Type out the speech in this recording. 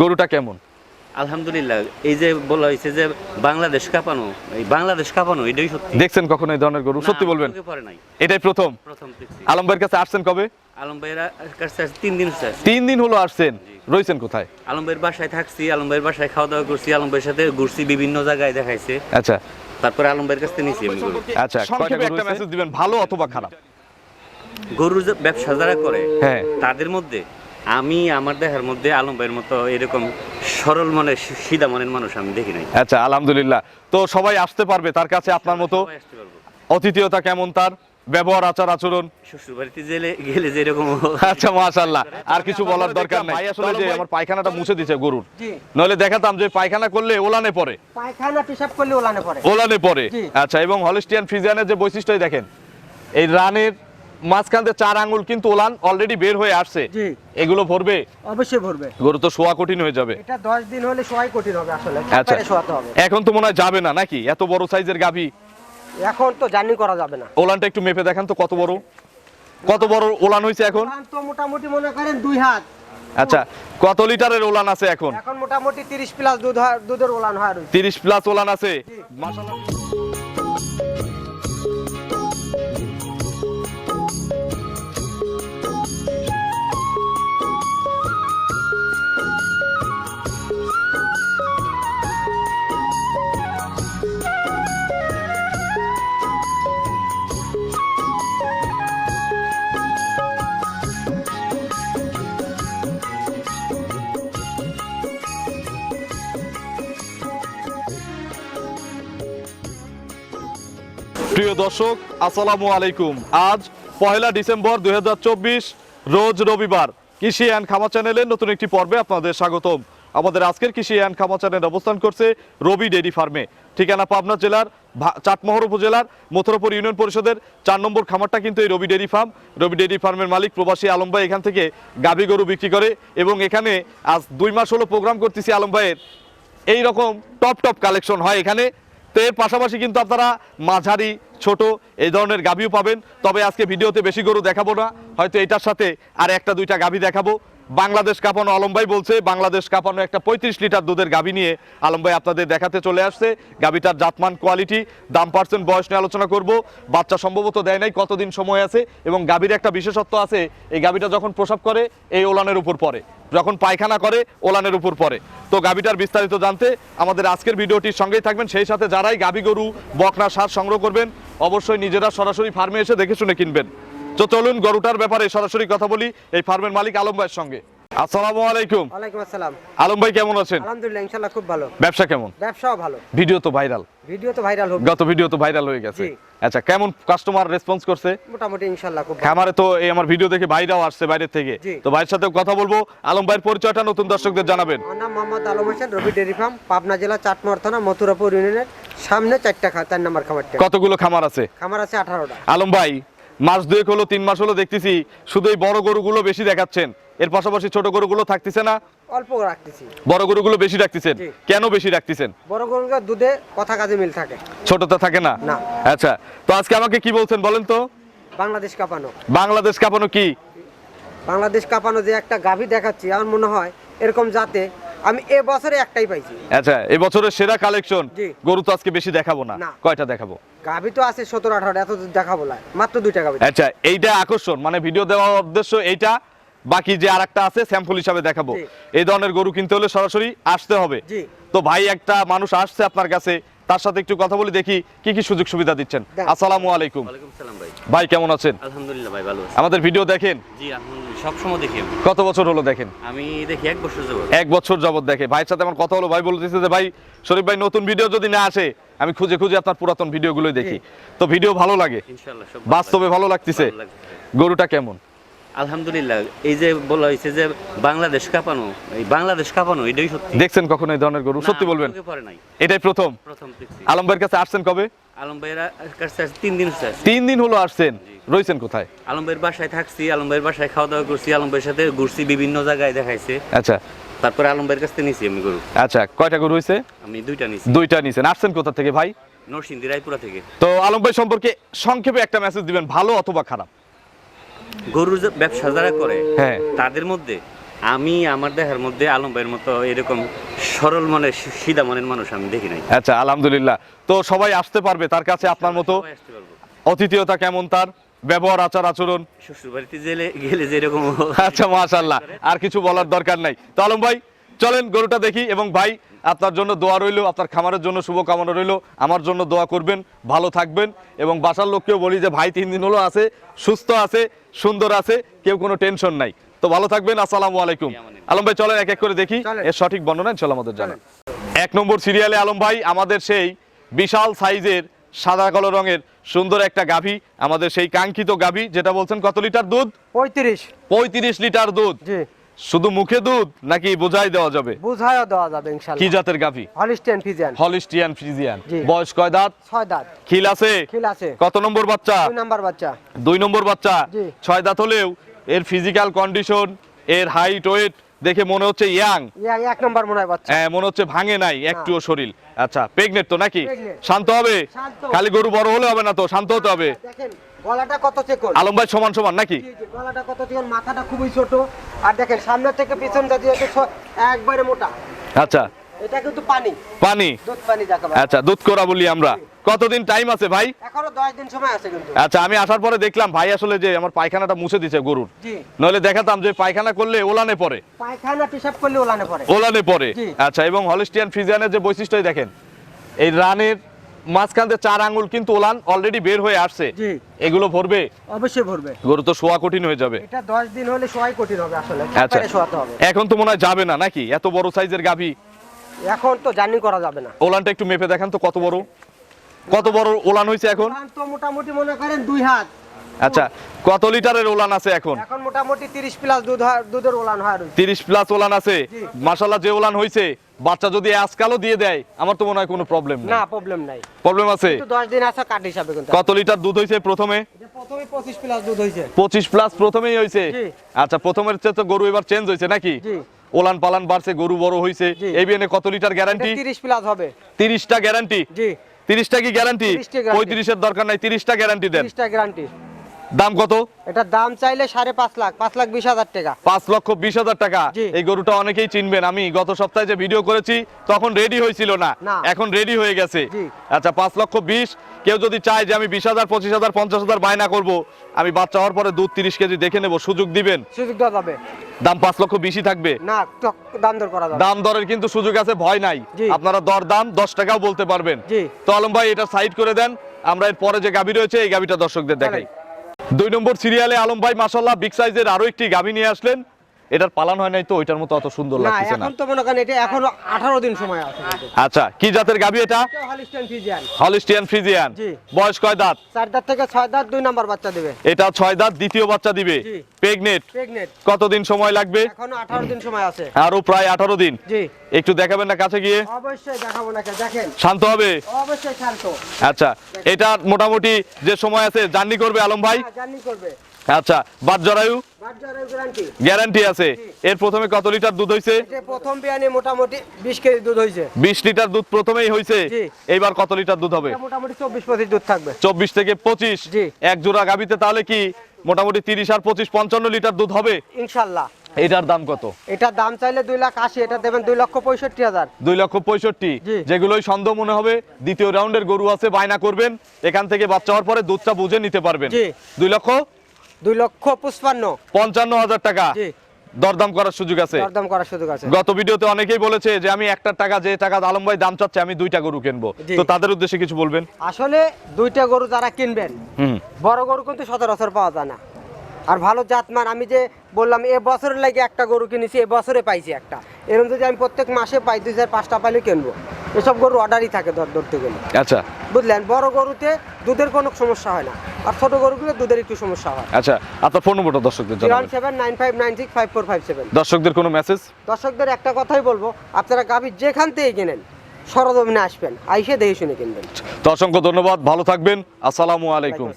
গরুটা কেমন? আলহামদুলিল্লাহ এই যে বলা হয়েছে যে বাংলাদেশ কাঁপানো এই বাংলাদেশ কাঁপানো এটাই সত্যি। দেখছেন কখনো এই ধরনের গরু? সত্যি বলবেন? এটাই প্রথম? প্রথম দেখছি। আলম ভাইয়ের কাছে আসছেন কবে? আলম ভাইয়ের কাছে তিন দিন তিন দিন হলো আসছেন? রয়েছেন কোথায়? আলম ভাইয়ের বাসায় থাকছি আলম ভাইয়ের বাসায় খাওয়া দাওয়া করছি আলম ভাইয়ের সাথে ঘুরছি বিভিন্ন জায়গায় দেখাইছে। আচ্ছা। তারপরে আলম ভাইয়ের কাছ থেকে নিয়েছি আমি গরু। আচ্ছা সংক্ষেপে একটা মেসেজ দিবেন ভালো অথবা খারাপ? গরুর যে ব্যবসা যারা করে হ্যাঁ। তাদের মধ্যে আমি আমার দেখার মধ্যে আলম ভাইয়ের মতো এরকম সরল মনের সিধা মনের মানুষ আমি দেখি নাই। আচ্ছা আলহামদুলিল্লাহ। তো সবাই আসতে পারবে তার কাছে আপনার মতো। অতিথিয়তা কেমন তার? ব্যবহার আচার আচরণ? গেলে আচ্ছা মাশাআল্লাহ। আর কিছু বলার দরকার নাই। ভাই আসলে যে আমার পায়খানাটা মুছে দিছে গরুর। নইলে দেখাতাম যে পায়খানা করলে ওলানে পড়ে। পায়খানা পেশাব করলে ওলানে পড়ে। ওলানে পড়ে। আচ্ছা এবং হলিস্টিয়ান ফ্রিজিয়ানের যে বৈশিষ্ট্যই দেখেন এই রানের মাঝখান দিয়ে চার আঙ্গুল কিন্তু ওলান অলরেডি বের হয়ে আসছে। এগুলো ভরবে? অবশ্যই ভরবে। গরু তো শোয়া কঠিন হয়ে যাবে। এটা দশ দিন হলে সবাই কঠিন হবে আসলে। আচ্ছা। এখন তো মনে হয় যাবে না নাকি? এত বড় সাইজের গাভী। এখন তো জার্নি করা যাবে না। ওলানটা একটু মেপে দেখান তো কত বড়। কত বড় ওলান হয়েছে এখন? তো মোটামুটি মনে করেন দুই হাত। আচ্ছা কত লিটারের ওলান আছে এখন? এখন মোটামুটি তিরিশ প্লাস দুধ দুধের ওলান হয় আর কি। তিরিশ প্লাস ওলান আছে। মাশাআল্লাহ। প্রিয় দর্শক, আসসালামু আলাইকুম। আজ পয়লা ডিসেম্বর দু হাজার চব্বিশ, রোজ রবিবার কৃষি অ্যান্ড খামা চ্যানেলের নতুন একটি পর্বে আপনাদের স্বাগতম। আমাদের আজকের কৃষি অ্যান্ড খামা চ্যানেল অবস্থান করছে রবি ডেইরি ফার্মে। ঠিকানা পাবনা জেলার চাটমোহর উপজেলার মথুরাপুর ইউনিয়ন পরিষদের চার নম্বর খামারটা কিন্তু এই Robi dairy farm. Robi dairy ফার্মের মালিক প্রবাসী আলম ভাই এখান থেকে গাভী গরু বিক্রি করে এবং এখানে আজ দুই মাস হলো প্রোগ্রাম করতেছি আলম ভাইয়ের। এই রকম টপ টপ কালেকশন হয় এখানে। তো এর পাশাপাশি কিন্তু আপনারা মাঝারি, ছোট এই ধরনের গাভিও পাবেন। তবে আজকে ভিডিওতে বেশি গরু দেখাবো না। হয়তো এটার সাথে আর একটা দুইটা গাভি দেখাবো। বাংলাদেশ কাঁপানো আলম ভাই বলছে, বাংলাদেশ কাঁপানো একটা পঁয়ত্রিশ লিটার দুধের গাভি নিয়ে আলম ভাই আপনাদের দেখাতে চলে আসছে। গাভিটার জাতমান কোয়ালিটি দাম পার্সেন্ট বয়স নিয়ে আলোচনা করব। বাচ্চা সম্ভবত দেয় নাই, কতদিন সময় আছে এবং গাভীর একটা বিশেষত্ব আছে, এই গাভিটা যখন প্রসব করে, এই ওলানের উপর পড়ে। যখন পায়খানা করে, ওলানের উপর পড়ে। তো গাভিটার বিস্তারিত জানতে আমাদের আজকের ভিডিওটির সঙ্গেই থাকবেন, সেই সাথে যারাই গাভি গরু, বকনা সার সংগ্রহ করবেন, অবশ্যই নিজেরা সরাসরি ফার্মে এসে দেখে শুনে কিনবেন। তো চলুন গরুটার ব্যাপারে সরাসরি কথা বলি এই ফার্মের মালিক আলম ভাইয়ের সঙ্গে। আসসালামু আলাইকুম। ওয়ালাইকুম আসসালাম। আলম ভাই কেমন আছেন? আলহামদুলিল্লাহ ইনশাল্লাহ খুব ভালো। ব্যবসা কেমন? ব্যবসাও ভালো। ভিডিও তো ভাইরাল। ভিডিও তো ভাইরাল হবে। গত ভিডিও তো ভাইরাল হয়ে গেছে। আচ্ছা কেমন কাস্টমার রেসপন্স করছে? মোটামুটি ইনশাল্লাহ খুব ভালো। খামারে তো এই আমার ভিডিও দেখে ভাইরাও আসছে বাইরে থেকে। তো ভাইয়ের সাথে কথা বলব। আলম ভাইয়ের পরিচয়টা নতুন দর্শকদের জানাবেন। আমার নাম মোহাম্মদ আলম হোসেন রবি ডেরি ফার্ম পাবনা জেলা চাটমোহর থানা মথুরাপুর ইউনিয়নের সামনে চারটা খা চার নম্বর খামারটা। কতগুলো খামার আছে? খামার আছে আঠারোটা। আলম ভাই মাস দুয়েক হলো তিন মাস হলো দেখতেছি শুধু এই বড় গরুগুলো বেশি দেখাচ্ছেন। এর পাশাপাশি ছোট গরুগুলো থাকতেছে না? অল্প রাখতেছি। বড় গরুগুলো বেশি রাখতেছেন? কেন বেশি রাখতেছেন? বড় গরুর দুধে কথা কাজে মিল থাকে। ছোটতে থাকে না? না। আচ্ছা তো আজকে আমাকে কি বলছেন বলেন তো? বাংলাদেশ কাঁপানো। বাংলাদেশ কাঁপানো কি? বাংলাদেশ কাঁপানো যে একটা গাভী দেখাচ্ছি আমার মনে হয় এরকম যাতে আমি এ বছরে একটাই পাইছি। আচ্ছা এবছরের সেরা কালেকশন? গরু তো আজকে বেশি দেখাবো না। কয়টা দেখাবো? গাভী তো আছে সতেরো আঠারো এত দেখাবো না। মাত্র দুইটা গাভী। আচ্ছা এইটা আকর্ষণ মানে ভিডিও দেওয়ার উদ্দেশ্য এইটা। বাকি যে আরেকটা আছে স্যাম্পল হিসাবে দেখাবো। এই ধরনের গরু কিনতে হলে সরাসরি আসতে হবে। জি। তো ভাই একটা মানুষ আসছে আপনার কাছে তার সাথে একটু কথা বলে দেখি কি কি সুযোগ সুবিধা দিচ্ছেন। আসসালামু আলাইকুম। ভাই। ভাই কেমন আছেন? আলহামদুলিল্লাহ ভাই ভালো আছি। আমাদের ভিডিও দেখেন। জি আলহামদুলিল্লাহ। সবসময় দেখি কত বছর হলো দেখেন? আমি দেখি এক বছর যাবত। এক বছর যাবত দেখে। ভাইয়ের সাথে আমার কথা হলো ভাই বলতেছে যে ভাই শরীফ ভাই নতুন ভিডিও যদি না আসে আমি খুঁজে খুঁজে আপনার পুরাতন ভিডিওগুলোই দেখি। তো ভিডিও ভালো লাগে। বাস্তবে ভালো লাগতেছে। গরুটা কেমন? আলহামদুলিল্লাহ এই যে বলা হয়েছে যে বাংলাদেশ কাঁপানো এই বাংলাদেশ কাঁপানো এটাই সত্যি। দেখছেন কখনো এই ধরনের গরু? সত্যি বলবেন? এটাই প্রথম? প্রথম আলম ভাইয়ের কাছে আসছেন কবে? আলম ভাইয়ের কাছে তিন দিন তিন দিন হলো আসছেন? রয়েছেন কোথায়? আলম ভাইয়ের বাসায় থাকছি আলম ভাইয়ের বাসায় খাওয়া দাওয়া করছি আলম ভাইয়ের সাথে ঘুরছি বিভিন্ন জায়গায় দেখাইছে। আচ্ছা। তারপরে আলম ভাইয়ের কাছ নিয়েছি আমি গরু। আচ্ছা কয়টা গরু হয়েছে? আমি দুইটা নিয়েছি দুইটা নিছেন। আসছেন কোথা থেকে ভাই? নরসিংদী রায়পুরা থেকে। তো আলম ভাই সম্পর্কে সংক্ষেপে একটা মেসেজ দিবেন ভালো অথবা খারাপ? গরুর ব্যবসা যারা করে হ্যাঁ। তাদের মধ্যে আমি আমার দেহের মধ্যে আলম ভাইয়ের মতো এরকম সরল মনের সিধা মনের মানুষ আমি দেখি নাই। আচ্ছা আলহামদুলিল্লাহ। তো সবাই আসতে পারবে তার কাছে আপনার মতো অতিথিয়তা কেমন তার? ব্যবহার আচার আচরণ? শ্বশুর বাড়িতে গেলে গেলে যেরকম আচ্ছা মাশাল্লাহ আর কিছু বলার দরকার নাই। তো আলম ভাই চলেন গরুটা দেখি এবং ভাই আপনার জন্য দোয়া রইল আপনার খামারের জন্য শুভকামনা রইল। আমার জন্য দোয়া করবেন ভালো থাকবেন এবং বাসার লোককেও বলি যে ভাই তিন দিন হলো আছে সুস্থ আছে সুন্দর আছে কেউ কোনো টেনশন নাই। তো ভালো থাকবেন আসসালামু আলাইকুম। আলম ভাই চলেন এক এক করে দেখি এর সঠিক বর্ণনা ইনশাল্লাহ আমাদের জানান। এক নম্বর সিরিয়ালে আলম ভাই আমাদের সেই বিশাল সাইজের সাদা কালো রঙের সুন্দর একটা গাভী আমাদের সেই কাঙ্ক্ষিত গাভী যেটা বলছেন কত লিটার দুধ? পঁয়ত্রিশ। পঁয়ত্রিশ লিটার দুধ। শুধু মুখে দুধ নাকি বোঝাই দেওয়া যাবে? বুঝাইও দেওয়া যাবে কি জাতের গাভী? হলিস্টিয়ান ফিজিয়ান। হলিস্টিয়ান ফ্রিজিয়ান বয়স কয় দাঁত? ছয় দাঁত। খিল আছে? খিল আছে। কত নম্বর বাচ্চা? দুই নম্বর বাচ্চা। দুই নম্বর বাচ্চা? ছয় দাঁত হলেও এর ফিজিক্যাল কন্ডিশন এর হাইট ওয়েট দেখে মনে হচ্ছে ইয়াং। এক নম্বর মনে হয় বাচ্চা। হ্যাঁ মনে হচ্ছে ভাঙে নাই একটুও শরীর। আচ্ছা প্রেগনেট তো নাকি? শান্ত হবে। খালি গরু বড় হলে হবে না তো? শান্ত হতে হবে? দেখেন গলাটা কত চেকন? আলম ভাই সমান সমান নাকি? জি, জি, গলাটা কত চেকন? মাথাটা খুবই ছোট। আর দেখেন সামনে থেকে পিছন যদি একবারে মোটা। আচ্ছা। এটা কিন্তু পানি। পানি? দুধ পানি যাকে আচ্ছা দুধ করা বলি আমরা। কতদিন টাইম আছে ভাই? এখনও দশ দিন সময় আছে কিন্তু। আচ্ছা আমি আসার পরে দেখলাম ভাই আসলে যে আমার পায়খানাটা মুছে দিছে গরুর। জি। নইলে দেখাতাম যে পায়খানা করলে ওলানে পড়ে। পায়খানা পেশাব করলে ওলানে পড়ে। ওলানে পড়ে। আচ্ছা এবং হলিস্টিয়ান ফ্রিজিয়ানের যে বৈশিষ্ট্যই দেখেন এই রানের মাঝখান চার আঙ্গুল কিন্তু ওলান অলরেডি বের হয়ে আসছে। জি। এগুলো ভরবে? অবশ্যই ভরবে। গরু তো শোয়া কঠিন হয়ে যাবে। এটা দশ দিন হলে সবাই কঠিন হবে আসলে। আচ্ছা। এখন তো মনে হয় যাবে না নাকি? এত বড় সাইজের গাভী। এখন তো জার্নি করা যাবে না। ওলানটা একটু মেপে দেখান তো কত বড়? কত বড় ওলান হয়েছে এখন? তো মোটামুটি মনে করেন দুই হাত। আচ্ছা কত লিটারের ওলান আছে এখন? এখন মোটামুটি তিরিশ প্লাস দুধ দুধের ওলান হয় রয়েছে তিরিশ প্লাস ওলান আছে। জি। মাসাল্লাহ যে ওলান হয়েছে বাচ্চা যদি আজকালও দিয়ে দেয় আমার তো মনে হয় কোনো প্রবলেম না প্রবলেম নাই। প্রবলেম আছে? কিন্তু দশ দিন আছে কাঠ হিসাবে কিন্তু। কত লিটার দুধ হইছে প্রথমে? প্রথমে পঁচিশ প্লাস দুধ হয়েছে। পঁচিশ প্লাস প্রথমেই হয়েছে? জি। আচ্ছা প্রথমের চেয়ে তো গরু এবার চেঞ্জ হয়েছে নাকি? জি। ওলান পালান বাড়ছে গরু বড় হয়েছে এবিএনে কত লিটার গ্যারান্টি তিরিশ প্লাস হবে। তিরিশটা গ্যারান্টি জি। তিরিশটা কি গ্যারান্টি 30 টা guarantee। পঁয়ত্রিশের দরকার নাই তিরিশটা গ্যারান্টি দেন। তিরিশটা গ্যারান্টি দাম কত? এটার দাম চাইলে সাড়ে পাঁচ লাখ পাঁচ লাখ বিশ হাজার টাকা। পাঁচ লক্ষ বিশ হাজার টাকা। এই গরুটা অনেকেই চিনবেন আমি গত সপ্তাহে যে ভিডিও করেছি তখন রেডি হয়েছিল না। এখন রেডি হয়ে গেছে। আচ্ছা পাঁচ লক্ষ বিশ কেউ যদি চায় যে আমি বিশ হাজার পঁচিশ হাজার পঞ্চাশ হাজার বায়না করব আমি বাচ্চা হওয়ার পরে দুধ তিরিশ কেজি দেখে নেব সুযোগ দিবেন? সুযোগ দেওয়া যাবে। দাম পাঁচ লক্ষ বেশি থাকবে। না দাম দর করা যাবে। দাম দরের কিন্তু সুযোগ আছে ভয় নাই। আপনারা দর দাম দশ টাকাও বলতে পারবেন। তো আলম ভাই এটা সাইড করে দেন। আমরা এর পরে যে গাভী রয়েছে এই গাভীটা দর্শকদের দেখাই। দুই নম্বর সিরিয়ালে আলম ভাই মাসাল্লাহ বিগ সাইজের আরও একটি গাভী নিয়ে আসলেন। এটার পালন হয় নাই তো ওইটার মতো অত সুন্দর না লাগতেছে না। এখন তো মনে করেন এটা এখনও আঠারো দিন সময় আছে আচ্ছা কি জাতের গাভী এটা? Holstein Friesian Holstein Friesian ji. বয়স কয় দাঁত? চার দাঁত থেকে ছয় দাঁত দুই নাম্বার বাচ্চা দেবে। এটা ছয় দাঁত দ্বিতীয় বাচ্চা দিবে। জি। প্রেগনেট প্রেগনেন্ট কতদিন সময় লাগবে? এখনও আঠারো দিন সময় আছে। আরও প্রায় আঠারো দিন। জি। একটু দেখাবেন না কাছে গিয়ে? অবশ্যই দেখাবো নাকি দেখেন। শান্ত হবে? অবশ্যই শান্ত। আচ্ছা এটা মোটামুটি যে সময় আছে জার্নি করবে আলম ভাই? জার্নি করবে। আচ্ছা বাদ জরায়ু? গ্যারান্টি আছে। এর প্রথমে কত লিটার দুধ হয়েছে যে প্রথম বিয়ানে মোটামুটি বিশ কেজি দুধ হয়েছে বিশ লিটার দুধ প্রথমেই হয়েছে জি। এইবার কত লিটার দুধ হবে? মোটামুটি চব্বিশ পঁচিশ দুধ থাকবে। চব্বিশ থেকে পঁচিশ? জি। এক জোড়া গাবিতে তাহলে কি মোটামুটি তিরিশ আর পঁচিশ পঞ্চান্ন লিটার দুধ হবে? ইনশাল্লাহ। এটার দাম কত? এটার দাম চাইলে দুই লাখ আশি এটা দেবেন দুই লক্ষ পঁয়ষট্টি হাজার। দুই লক্ষ পঁয়ষট্টি। যেগুলোই সন্দেহ মনে হবে দ্বিতীয় রাউন্ডের গরু আছে বায়না করবেন। এখান থেকে বাচ্চা হওয়ার পরে দুধটা বুঝে নিতে পারবেন। জি। দুই লক্ষ দুই লক্ষ পঁচপান্ন। পঞ্চান্ন হাজার টাকা। দরদাম করার সুযোগ আছে। দরদাম করার সুযোগ আছে। গত ভিডিওতে অনেকেই বলেছে যে আমি একটা টাকা যে টাকা আলম ভাই দাম চাচ্ছে আমি দুইটা গরু কিনবো। তো তাদের উদ্দেশ্যে কিছু বলবেন? আসলে দুইটা গরু যারা কিনবেন বড় গরু কিন্তু সচরাচর পাওয়া যায় না। আর ভালো জাতমান আমি যে বললাম এ বছরের লাগে একটা গরু কিনেছি এ বছরে পাইছি একটা। এরকম যদি আমি প্রত্যেক মাসে পাই দুই চার পাঁচটা পাইলে কিনবো। এসব গরু অর্ডারই থাকে ধর ধরতে গেলে আচ্ছা। বুঝলেন? বড় গরুতে দুধের কোনো সমস্যা হয় না। আর ছোট গরুগুলো দুধের একটু সমস্যা হয়। আচ্ছা আপনার ফোন নম্বরটা দর্শকদের জানাবেন। দর্শকদের কোনো মেসেজ দর্শকদের একটা কথাই বলব আপনারা গাভী যেখান থেকে কেনেন সরজমিনে আসবেন আইসে দেখে শুনে কিনবেন। তো অসংখ্য ধন্যবাদ ভালো থাকবেন আসসালামু আলাইকুম।